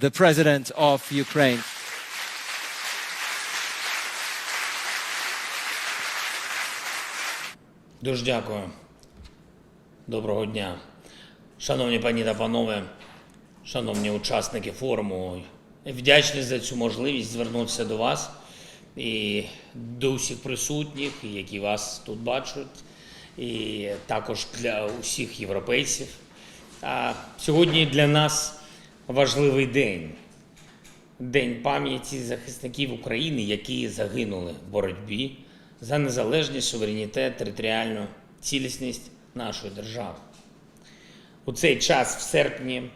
the President of Ukraine. Дуже дякую. Доброго дня. Шановні пані та панове, шановні учасники форуму, вдячний за цю можливість звернутися до вас і до усіх присутніх, які вас тут бачать, і також для усіх європейців. А сьогодні для нас важливий день. День пам'яті захисників України, які загинули в боротьбі за незалежність, суверенітет, територіальну цілісність нашої держави. У цей час, в серпні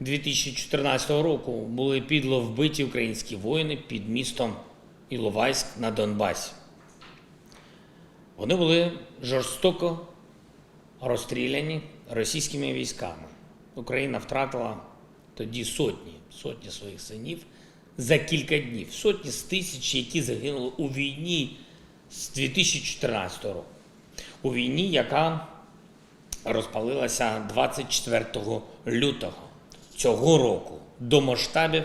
2014 року, були підло вбиті українські воїни під містом Іловайськ на Донбасі. Вони були жорстоко розстріляні російськими військами. Україна втратила тоді сотні, сотні своїх синів за кілька днів, сотні з тисяч, які загинули у війні з 2014 року. У війні, яка розпалилася 24 лютого цього року до масштабів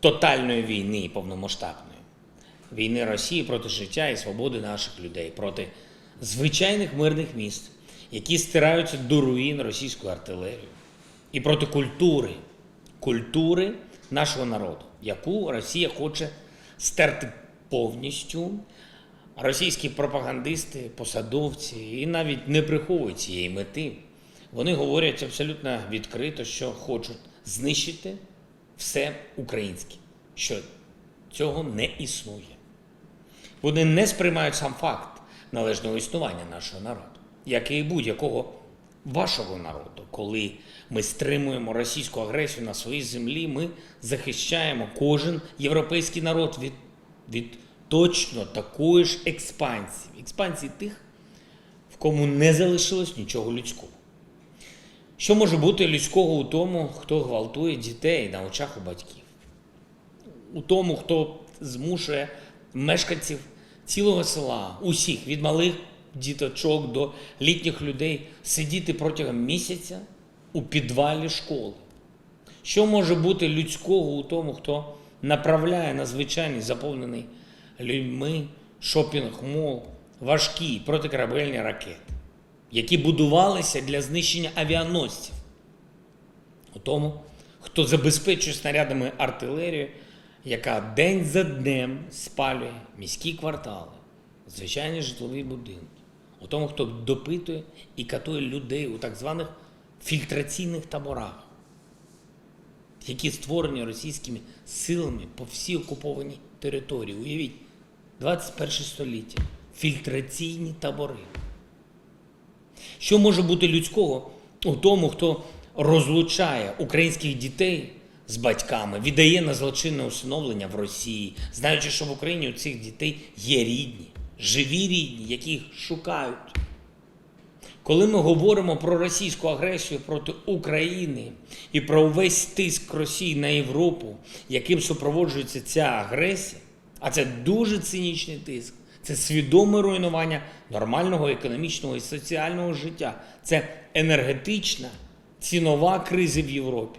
тотальної війни повномасштабної війни Росії проти життя і свободи наших людей, проти звичайних мирних міст, які стираються до руїн російською артилерією, і проти культури, культури нашого народу, яку Росія хоче стерти повністю. Російські пропагандисти, посадовці і навіть не приховують цієї мети. Вони говорять абсолютно відкрито, що хочуть знищити все українське, що цього не існує. Вони не сприймають сам факт належного існування нашого народу, як і будь-якого вашого народу. Коли ми стримуємо російську агресію на своїй землі, ми захищаємо кожен європейський народ від, від точно такої ж експансії, експансії тих, в кому не залишилось нічого людського. Що може бути людського у тому, хто гвалтує дітей на очах у батьків? У тому, хто змушує мешканців цілого села, усіх, від малих діточок до літніх людей, сидіти протягом місяця у підвалі школи. Що може бути людського у тому, хто направляє на звичайний заповнений людьми шопінг-мол важкі протикорабельні ракети, які будувалися для знищення авіаносців? У тому, хто забезпечує снарядами артилерію, яка день за днем спалює міські квартали, звичайні житлові будинки, у тому, хто допитує і катує людей у так званих фільтраційних таборах, які створені російськими силами по всій окупованій території. Уявіть, 21 століття, фільтраційні табори. Що може бути людського у тому, хто розлучає українських дітей з батьками, віддає на злочинне усиновлення в Росії, знаючи, що в Україні у цих дітей є рідні, живі рідні, які шукають. Коли ми говоримо про російську агресію проти України і про увесь тиск Росії на Європу, яким супроводжується ця агресія, а це дуже цинічний тиск, це свідоме руйнування нормального економічного і соціального життя, це енергетична цінова криза в Європі,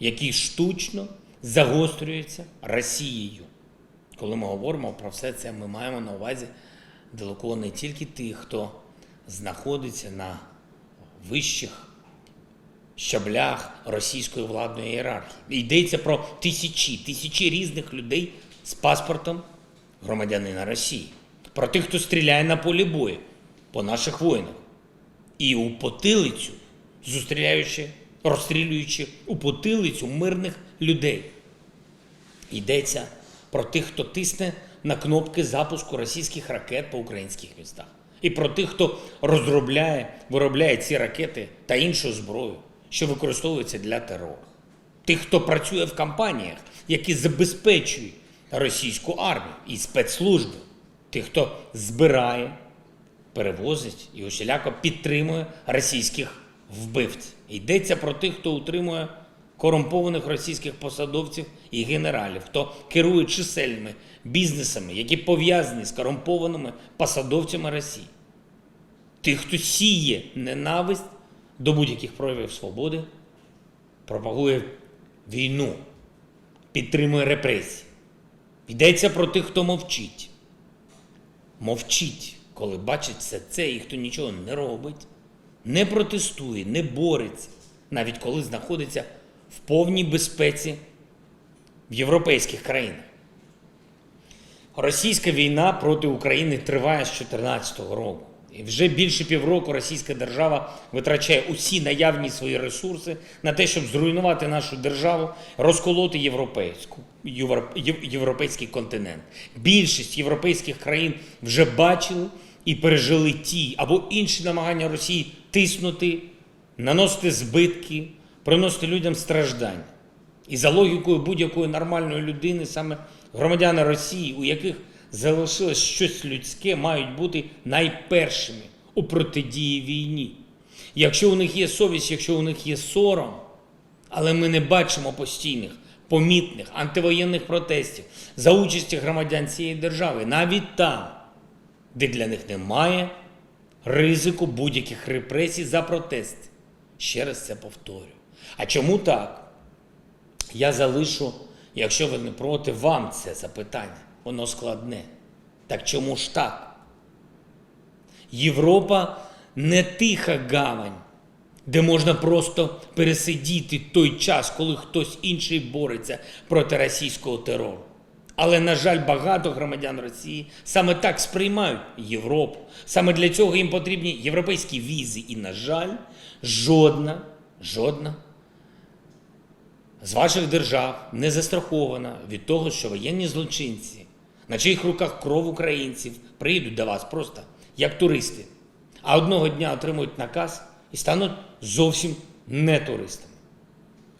які штучно загострюються Росією. Коли ми говоримо про все це, ми маємо на увазі далеко не тільки тих, хто знаходиться на вищих щаблях російської владної ієрархії. Йдеться про тисячі, тисячі різних людей з паспортом громадянина Росії, про тих, хто стріляє на полі бою по наших воїнах. І у потилицю, зустріляючи, розстрілюючи у потилицю мирних людей. Йдеться про тих, хто тисне на кнопки запуску російських ракет по українських містах. І про тих, хто розробляє, виробляє ці ракети та іншу зброю, що використовується для терору. Тих, хто працює в компаніях, які забезпечують російську армію і спецслужби, тих, хто збирає, перевозить і усіляко підтримує російських вбивців. Йдеться про тих, хто утримує корумпованих російських посадовців і генералів, хто керує чисельними бізнесами, які пов'язані з корумпованими посадовцями Росії. Тих, хто сіє ненависть до будь-яких проявів свободи, пропагує війну, підтримує репресії. Йдеться про тих, хто мовчить. Мовчить, коли бачить все це і хто нічого не робить, не протестує, не бореться, навіть коли знаходиться в повній безпеці в європейських країнах. Російська війна проти України триває з 2014 року. І вже більше півроку російська держава витрачає усі наявні свої ресурси на те, щоб зруйнувати нашу державу, розколоти європейську, європейський континент. Більшість європейських країн вже бачили і пережили ті або інші намагання Росії тиснути, наносити збитки, приносити людям страждання. І за логікою будь-якої нормальної людини, саме громадяни Росії, у яких залишилось щось людське, мають бути найпершими у протидії війні. Якщо у них є совість, якщо у них є сором, але ми не бачимо постійних, помітних антивоєнних протестів за участі громадян цієї держави, навіть там, де для них немає ризику будь-яких репресій за протести. Ще раз це повторю. А чому так? Я залишу, якщо ви не проти, вам це запитання. Воно складне. Так чому ж так? Європа не тиха гавань, де можна просто пересидіти той час, коли хтось інший бореться проти російського терору. Але, на жаль, багато громадян Росії саме так сприймають Європу. Саме для цього їм потрібні європейські візи. І, на жаль, жодна, жодна з ваших держав не застрахована від того, що воєнні злочинці, на чиїх руках кров українців, приїдуть до вас просто як туристи, а одного дня отримують наказ і стануть зовсім не туристами.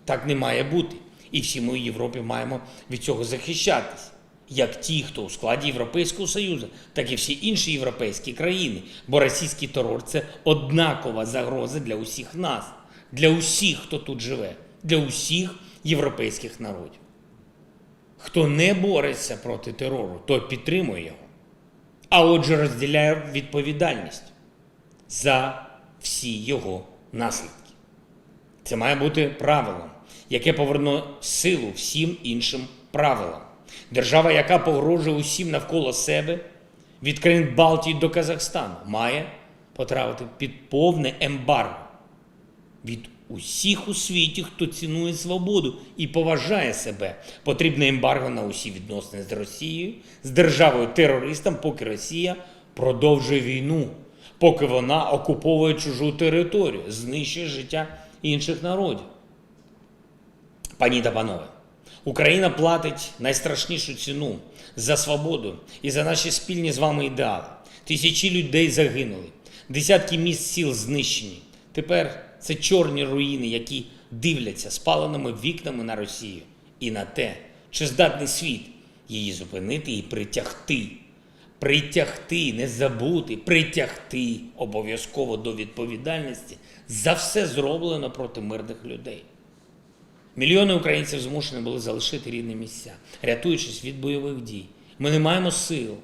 Так не має бути. І всі ми в Європі маємо від цього захищатись. Як ті, хто у складі Європейського Союзу, так і всі інші європейські країни. Бо російський терор це однакова загроза для усіх нас, для усіх, хто тут живе, для усіх європейських народів. Хто не бореться проти терору, той підтримує його. А отже, розділяє відповідальність за всі його наслідки. Це має бути правилом, яке поверне силу всім іншим правилам. Держава, яка погрожує усім навколо себе, від країн Балтії до Казахстану, має потрапити під повне ембарго від усіх у світі, хто цінує свободу і поважає себе. Потрібне ембарго на усі відносини з Росією, з державою терористом, поки Росія продовжує війну, поки вона окуповує чужу територію, знищує життя інших народів. Пані та панове, Україна платить найстрашнішу ціну за свободу і за наші спільні з вами ідеали. Тисячі людей загинули, десятки міст сіл знищені. Тепер це чорні руїни, які дивляться спаленими вікнами на Росію і на те, чи здатний світ її зупинити і притягти. Притягти, не забути, притягти обов'язково до відповідальності за все зроблено проти мирних людей. Мільйони українців змушені були залишити рідні місця, рятуючись від бойових дій. Ми не маємо сил.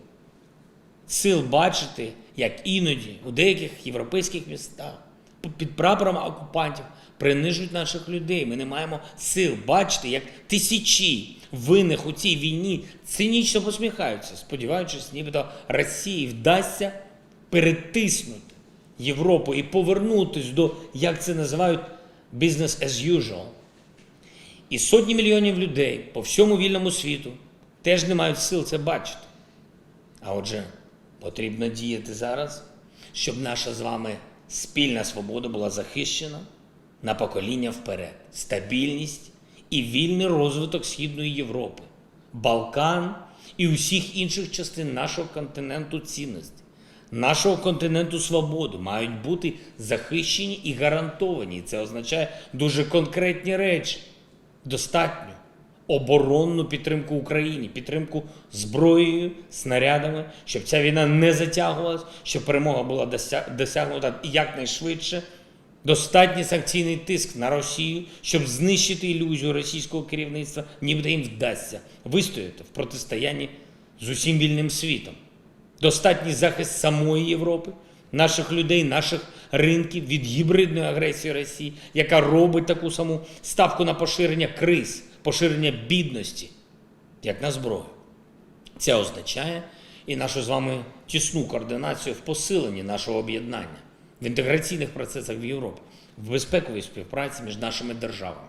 Сил бачити, як іноді у деяких європейських містах під прапором окупантів принижують наших людей. Ми не маємо сил бачити, як тисячі винних у цій війні цинічно посміхаються, сподіваючись, нібито Росії вдасться перетиснути Європу і повернутись до, як це називають, business as usual. І сотні мільйонів людей по всьому вільному світу теж не мають сил це бачити. А отже, потрібно діяти зараз, щоб наша з вами спільна свобода була захищена на покоління вперед. Стабільність і вільний розвиток Східної Європи, Балкан і усіх інших частин нашого континенту цінності, нашого континенту свободи мають бути захищені і гарантовані. Це означає дуже конкретні речі достатньо оборонну підтримку Україні, підтримку зброєю, снарядами, щоб ця війна не затягувалась, щоб перемога була досягнута якнайшвидше. Достатній санкційний тиск на Росію, щоб знищити ілюзію російського керівництва, нібито їм вдасться вистояти в протистоянні з усім вільним світом. Достатній захист самої Європи, наших людей, наших ринків від гібридної агресії Росії, яка робить таку саму ставку на поширення криз, поширення бідності, як на зброю. Це означає і нашу з вами тісну координацію в посиленні нашого об'єднання, в інтеграційних процесах в Європі, в безпековій співпраці між нашими державами.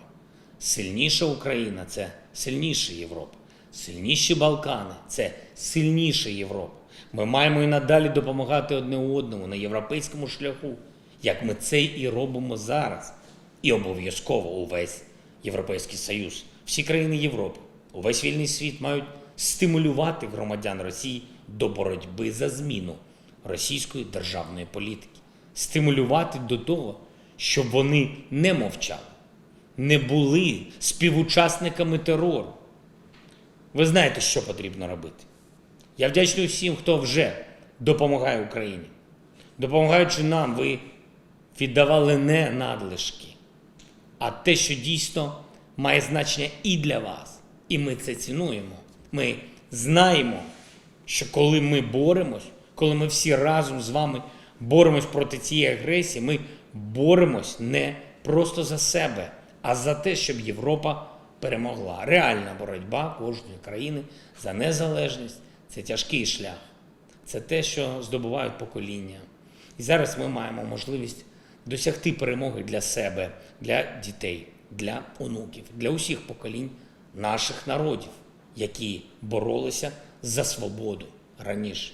Сильніша Україна це сильніша Європа. Сильніші Балкани це сильніша Європа. Ми маємо і надалі допомагати одне одному на європейському шляху, як ми це і робимо зараз. І обов'язково увесь Європейський Союз, всі країни Європи, увесь вільний світ мають стимулювати громадян Росії до боротьби за зміну російської державної політики, стимулювати до того, щоб вони не мовчали, не були співучасниками терору. Ви знаєте, що потрібно робити. Я вдячний всім, хто вже допомагає Україні. Допомагаючи нам, ви віддавали не надлишки, а те, що дійсно має значення і для вас. І ми це цінуємо. Ми знаємо, що коли ми боремось, коли ми всі разом з вами боремось проти цієї агресії, ми боремось не просто за себе, а за те, щоб Європа перемогла. Реальна боротьба кожної країни за незалежність це тяжкий шлях. Це те, що здобувають покоління. І зараз ми маємо можливість досягти перемоги для себе, для дітей, для онуків, для усіх поколінь наших народів, які боролися за свободу раніше.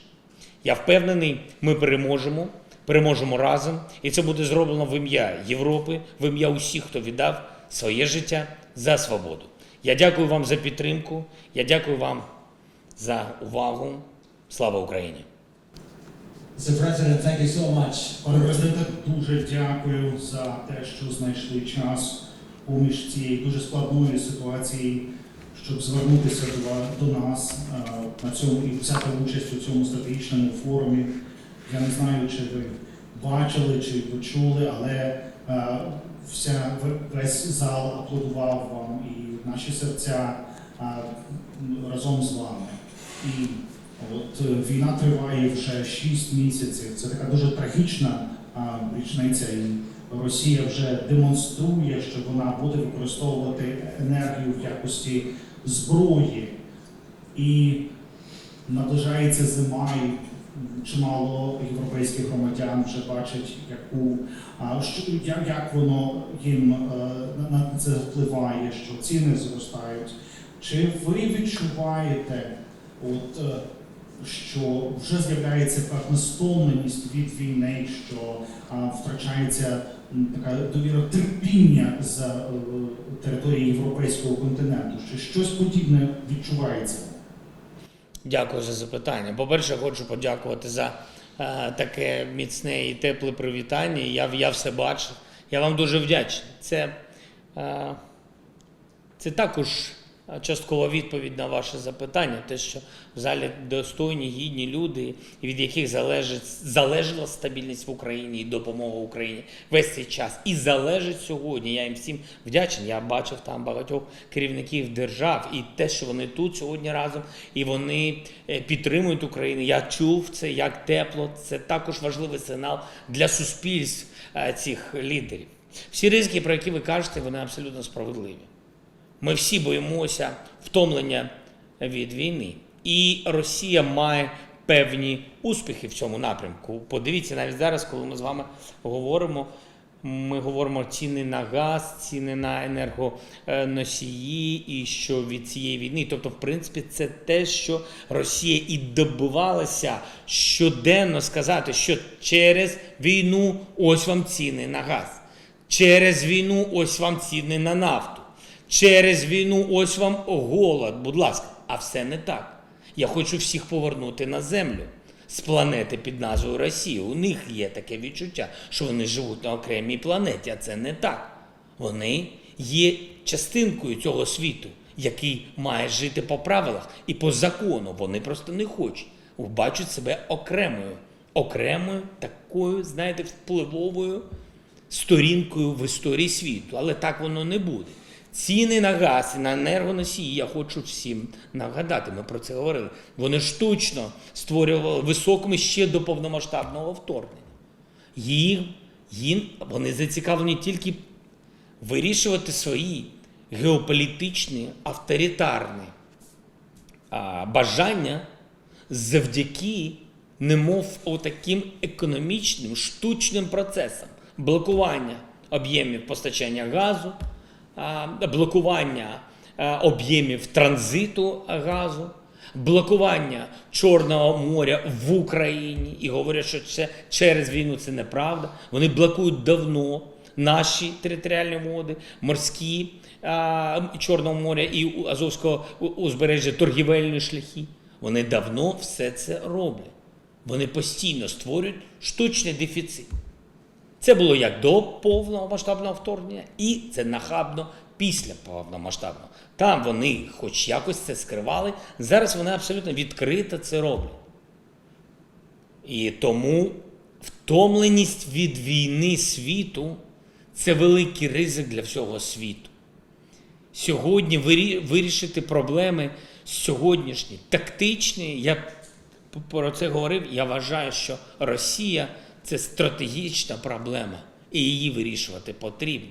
Я впевнений, ми переможемо, переможемо разом, і це буде зроблено в ім'я Європи, в ім'я усіх, хто віддав своє життя за свободу. Я дякую вам за підтримку. Я дякую вам за увагу. Слава Україні! Mr. President, thank you so much. Пане президенте, дуже дякую за те, що знайшли час поміж цієї дуже складної ситуації, щоб звернутися до, до нас е, на цьому і взяти участь у цьому стратегічному форумі. Я не знаю, чи ви бачили, чи почули, але е, вся весь зал аплодував вам і наші серця е, разом з вами. І От е, війна триває вже 6 місяців. Це така дуже трагічна а, річниця. І Росія вже демонструє, що вона буде використовувати енергію в якості зброї. І наближається зима, і чимало європейських громадян вже бачать, яку а, що як, воно їм е, на- на це впливає, що ціни зростають. Чи ви відчуваєте, от е, що вже з'являється певна стомленість від війни, що а, втрачається така довіра терпіння за е, території європейського континенту. Чи щось подібне відчувається? Дякую за запитання. По-перше, хочу подякувати за е, таке міцне і тепле привітання. Я, я все бачив. Я вам дуже вдячний. Це, е, це також часткова відповідь на ваше запитання, те, що в залі достойні, гідні люди, від яких залежить, залежала стабільність в Україні і допомога Україні весь цей час. І залежить сьогодні. Я їм всім вдячний. Я бачив там багатьох керівників держав і те, що вони тут сьогодні разом, і вони е, підтримують Україну. Я чув це як тепло. Це також важливий сигнал для суспільств е, цих лідерів. Всі ризики, про які ви кажете, вони абсолютно справедливі. Ми всі боїмося втомлення від війни. І Росія має певні успіхи в цьому напрямку. Подивіться, навіть зараз, коли ми з вами говоримо, ми говоримо ціни на газ, ціни на енергоносії, і що від цієї війни. Тобто, в принципі, це те, що Росія і добивалася щоденно сказати, що через війну ось вам ціни на газ, через війну ось вам ціни на нафту. Через війну ось вам голод, будь ласка, а все не так. Я хочу всіх повернути на землю з планети під назвою Росія. У них є таке відчуття, що вони живуть на окремій планеті, а це не так. Вони є частинкою цього світу, який має жити по правилах і по закону. Вони просто не хочуть. Бачать себе окремою, окремою такою, знаєте, впливовою сторінкою в історії світу, але так воно не буде. Ціни на газ і на енергоносії, я хочу всім нагадати, ми про це говорили. Вони штучно створювали високими ще до повномасштабного вторгнення. Їх Їм вони зацікавлені тільки вирішувати свої геополітичні авторитарні а, бажання завдяки немов таким економічним штучним процесам блокування об'ємів постачання газу, блокування об'ємів транзиту газу, блокування Чорного моря в Україні і говорять, що це через війну це неправда. Вони блокують давно наші територіальні води, морські Чорного моря і Азовського узбережжя торгівельні шляхи. Вони давно все це роблять. Вони постійно створюють штучний дефіцит. Це було як до повного масштабного вторгнення, і це нахабно після повномасштабного. Там вони хоч якось це скривали. Зараз вони абсолютно відкрито це роблять. І тому втомленість від війни світу це великий ризик для всього світу. Сьогодні вирішити проблеми сьогоднішні, тактичні. Я про це говорив. Я вважаю, що Росія це стратегічна проблема, і її вирішувати потрібно.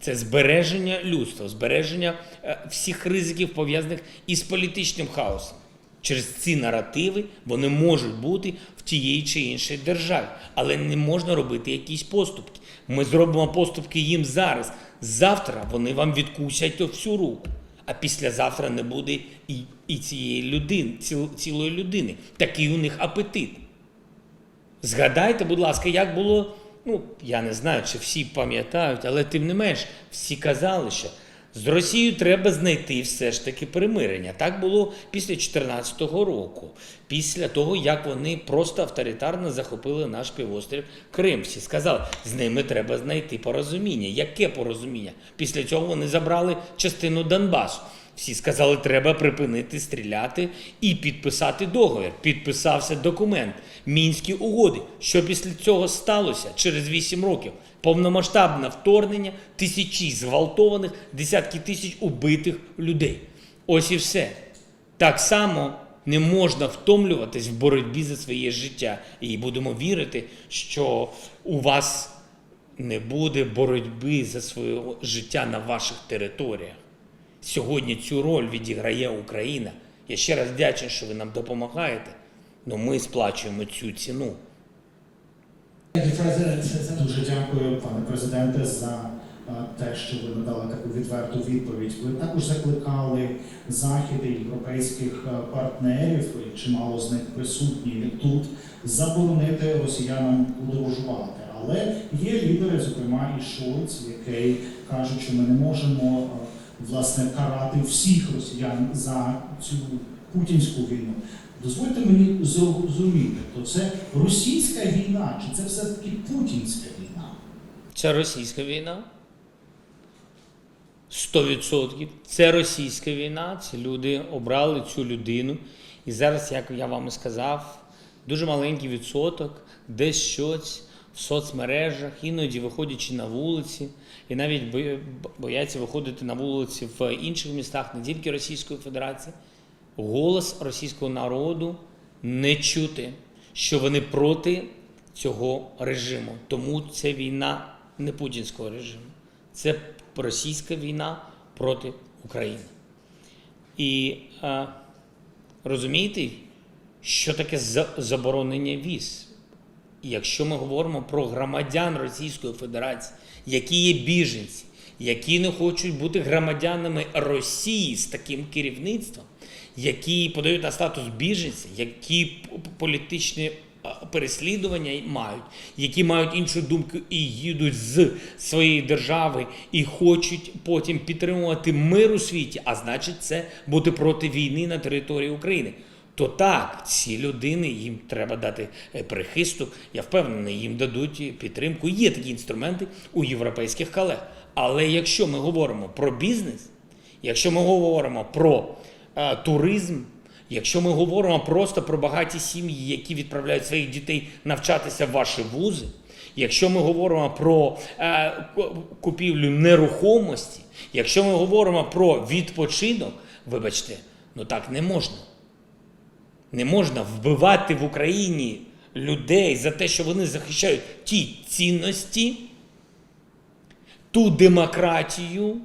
Це збереження людства, збереження е, всіх ризиків, пов'язаних із політичним хаосом. Через ці наративи вони можуть бути в тієї чи іншій державі, але не можна робити якісь поступки. Ми зробимо поступки їм зараз. Завтра вони вам відкусять всю руку, а післязавтра не буде і, і цієї людини, ціл- цілої людини. Такий у них апетит. Згадайте, будь ласка, як було. Ну, я не знаю, чи всі пам'ятають, але тим не менш, всі казали, що з Росією треба знайти все ж таки примирення. Так було після 2014 року, після того, як вони просто авторитарно захопили наш півострів Крим. Всі сказали, з ними треба знайти порозуміння. Яке порозуміння? Після цього вони забрали частину Донбасу. Всі сказали, треба припинити стріляти і підписати договір. Підписався документ, мінські угоди. Що після цього сталося через 8 років? Повномасштабне вторгнення, тисячі зґвалтованих, десятки тисяч убитих людей. Ось і все. Так само не можна втомлюватись в боротьбі за своє життя. І будемо вірити, що у вас не буде боротьби за своє життя на ваших територіях. Сьогодні цю роль відіграє Україна. Я ще раз вдячний, що ви нам допомагаєте, але ми сплачуємо цю ціну. Дуже дякую, пане президенте, за те, що ви надали таку відверту відповідь. Ви також закликали заходи європейських партнерів, і чимало з них присутні тут, заборонити росіянам подорожувати. Але є лідери, зокрема і Шольц, який кажуть, що ми не можемо власне карати всіх росіян за цю путінську війну. Дозвольте мені зрозуміти, то це російська війна, чи це все-таки путінська війна? Це російська війна. 100%. Це російська війна. Ці люди обрали цю людину. І зараз, як я вам і сказав, дуже маленький відсоток, десь щось соцмережах, іноді виходячи на вулиці, і навіть бояться виходити на вулиці в інших містах, не тільки Російської Федерації. Голос російського народу не чути, що вони проти цього режиму. Тому це війна не путінського режиму, це російська війна проти України. І е, розумієте, що таке заборонення віз? Якщо ми говоримо про громадян Російської Федерації, які є біженці, які не хочуть бути громадянами Росії з таким керівництвом, які подають на статус біженця, які політичні переслідування мають, які мають іншу думку і їдуть з своєї держави і хочуть потім підтримувати мир у світі, а значить, це бути проти війни на території України. То так, ці людини їм треба дати е, прихисток. Я впевнений, їм дадуть підтримку. Є такі інструменти у європейських колег. Але якщо ми говоримо про бізнес, якщо ми говоримо про е, туризм, якщо ми говоримо просто про багаті сім'ї, які відправляють своїх дітей навчатися в ваші вузи, якщо ми говоримо про е, купівлю нерухомості, якщо ми говоримо про відпочинок, вибачте, ну так не можна. Не можна вбивати в Україні людей за те, що вони захищають ті цінності, ту демократію,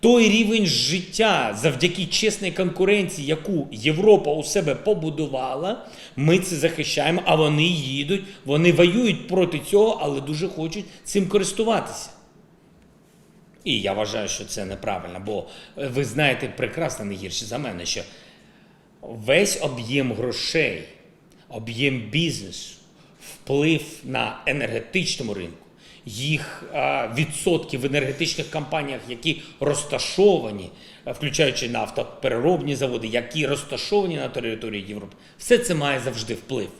той рівень життя завдяки чесній конкуренції, яку Європа у себе побудувала, ми це захищаємо, а вони їдуть, вони воюють проти цього, але дуже хочуть цим користуватися. І я вважаю, що це неправильно, бо е, ви знаєте прекрасно не гірше за мене, що весь об'єм грошей, об'єм бізнесу, вплив на енергетичному ринку, їх відсотки в енергетичних компаніях, які розташовані, е, включаючи нафтопереробні заводи, які розташовані на території Європи, все це має завжди вплив.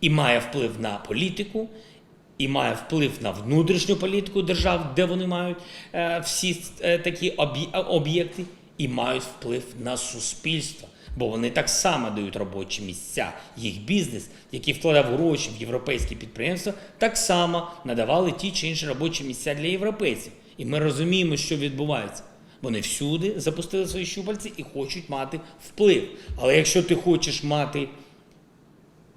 І має вплив на політику, і має вплив на внутрішню політику держав, де вони мають е, всі е, такі об'єкти, і мають вплив на суспільство. Бо вони так само дають робочі місця. Їх бізнес, який вкладав гроші в європейські підприємства, так само надавали ті чи інші робочі місця для європейців. І ми розуміємо, що відбувається. Вони всюди запустили свої щупальці і хочуть мати вплив. Але якщо ти хочеш мати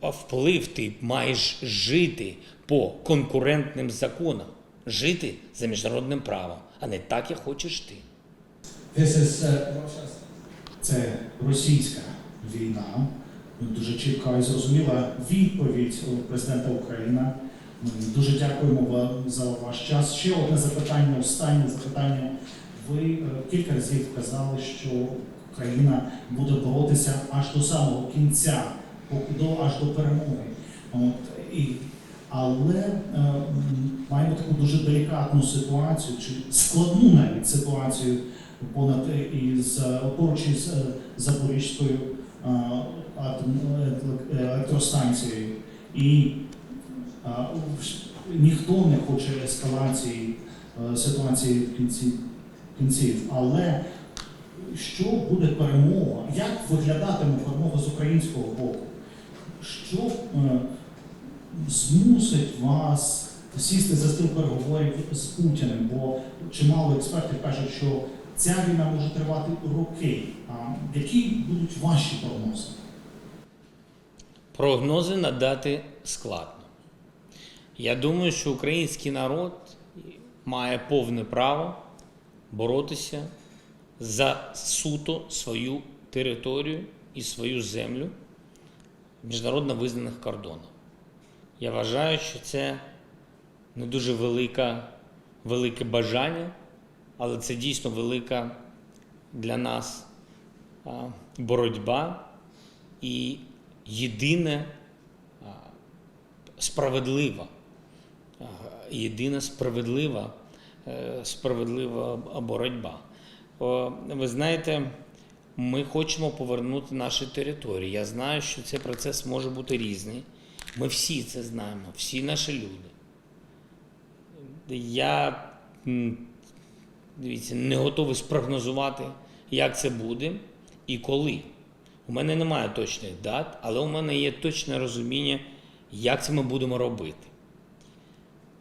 вплив ти маєш жити по конкурентним законам, жити за міжнародним правом, а не так, як хочеш ти. This is uh, Це російська війна. Дуже чітка і зрозуміла відповідь президента України. Ми дуже дякуємо вам за ваш час. Ще одне запитання, останнє запитання. Ви е, кілька разів казали, що Україна буде боротися аж до самого кінця, до аж до перемоги. От, і, але е, маємо таку дуже делікатну ситуацію, чи складну навіть ситуацію понад е, із е, поруч із е, Запорізькою електростанцією. І ніхто не хоче ескалації ситуації в кінці кінців. Але що буде перемога? Як виглядатиме перемога з українського боку? Що змусить вас сісти за стіл переговорів з Путіним? Бо чимало експертів кажуть, що ця війна може тривати роки. А які будуть ваші прогнози? Прогнози надати складно. Я думаю, що український народ має повне право боротися за суто свою територію і свою землю міжнародно визнаних кордонах. Я вважаю, що це не дуже велика, велике бажання, але це дійсно велика для нас боротьба і єдине справедлива, єдина справедлива, е, справедлива боротьба. Ви знаєте, ми хочемо повернути наші території. Я знаю, що цей процес може бути різний. Ми всі це знаємо, всі наші люди. Я дивіться, не готовий спрогнозувати, як це буде і коли. У мене немає точних дат, але у мене є точне розуміння, як це ми будемо робити.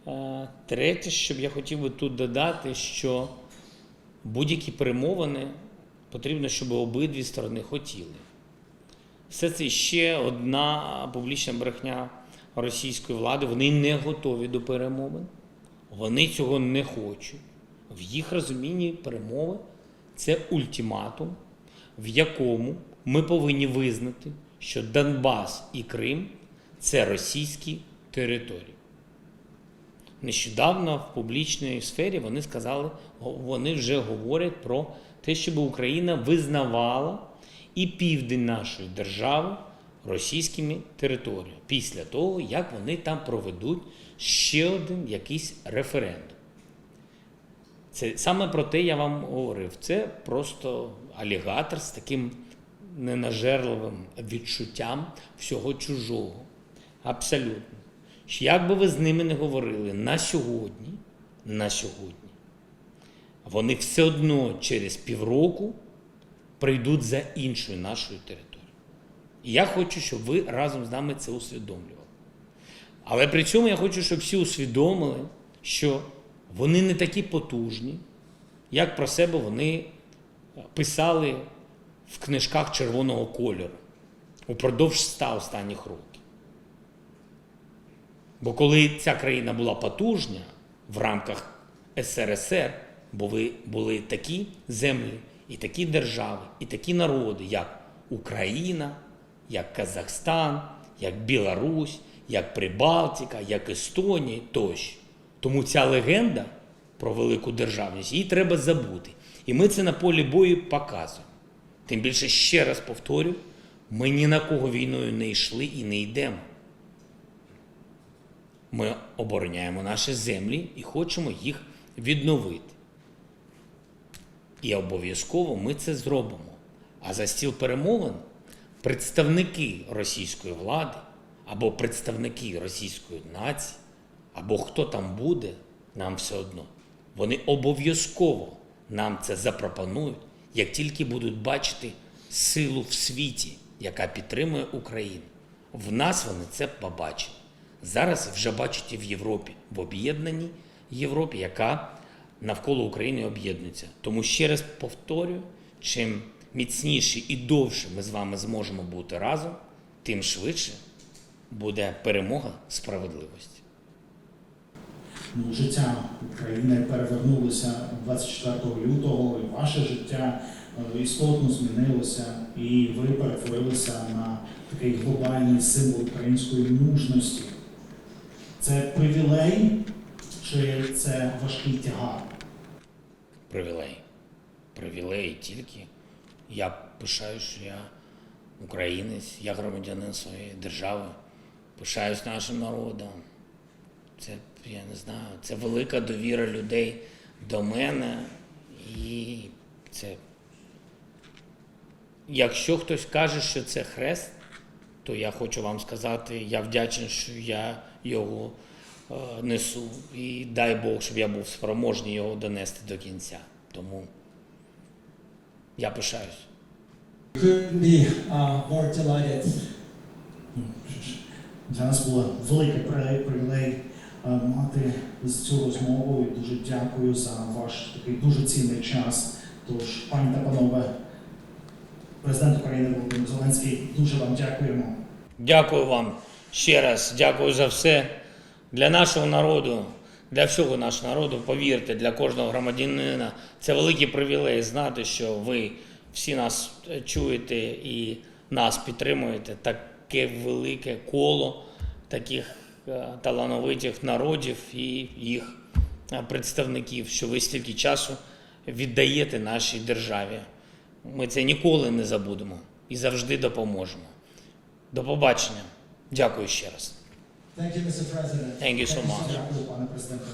Е, Третє, що б я хотів би тут додати, що будь-які перемовини потрібно, щоб обидві сторони хотіли. Все це ще одна публічна брехня російської влади. Вони не готові до перемовин, вони цього не хочуть. В їх розумінні перемови це ультиматум, в якому ми повинні визнати, що Донбас і Крим це російські території. Нещодавно в публічній сфері вони сказали, вони вже говорять про те, щоб Україна визнавала і південь нашої держави російськими територіями після того, як вони там проведуть ще один якийсь референдум. Це саме про те я вам говорив. Це просто алігатор з таким ненажерливим відчуттям всього чужого. Абсолютно. Як би ви з ними не говорили на сьогодні, на сьогодні, вони все одно через півроку прийдуть за іншою нашою територією. І я хочу, щоб ви разом з нами це усвідомлювали. Але при цьому я хочу, щоб всі усвідомили, що вони не такі потужні, як про себе вони писали в книжках червоного кольору упродовж ста останніх років. Бо коли ця країна була потужня в рамках СРСР, бо ви були такі землі, і такі держави, і такі народи, як Україна, як Казахстан, як Білорусь, як Прибалтика, як Естонія тощо. Тому ця легенда про велику державність її треба забути. І ми це на полі бою показуємо. Тим більше, ще раз повторю, ми ні на кого війною не йшли і не йдемо. Ми обороняємо наші землі і хочемо їх відновити. І обов'язково ми це зробимо. А за стіл перемовин представники російської влади або представники російської нації, або хто там буде, нам все одно. Вони обов'язково нам це запропонують, як тільки будуть бачити силу в світі, яка підтримує Україну. В нас вони це побачили. Зараз вже бачать і в Європі, в об'єднаній Європі, яка навколо України об'єднується. Тому ще раз повторюю, чим міцніше і довше ми з вами зможемо бути разом, тим швидше буде перемога справедливості. Ну, життя України перевернулося 24 лютого, і ваше життя е, істотно змінилося, і ви перетворилися на такий глобальний символ української мужності. Це привілей чи це важкий тягар? Привілей. Привілей тільки. Я пишаю, що я українець, я громадянин своєї держави, пишаюсь нашим народом. Це, я не знаю, це велика довіра людей до мене. І це. Якщо хтось каже, що це хрест, то я хочу вам сказати, я вдячний, що я його е, несу. І дай Бог, щоб я був спроможний його донести до кінця. Тому я пишаюсь. Couldn't be uh, more delighted. Для нас було велике привілей мати з цю розмову і дуже дякую за ваш такий дуже цінний час. Тож, пані та панове, президент України Володимир Зеленський, дуже вам дякуємо. Дякую вам ще раз, дякую за все. Для нашого народу, для всього нашого народу, повірте, для кожного громадянина це великий привілей знати, що ви всі нас е, чуєте і нас підтримуєте. Таке велике коло таких е, талановитих народів і їх е, представників, що ви стільки часу віддаєте нашій державі. Ми це ніколи не забудемо і завжди допоможемо. До побачення. Дякую ще раз. Thank you, Mr. President. Thank you so much. Дякую, пане президенте.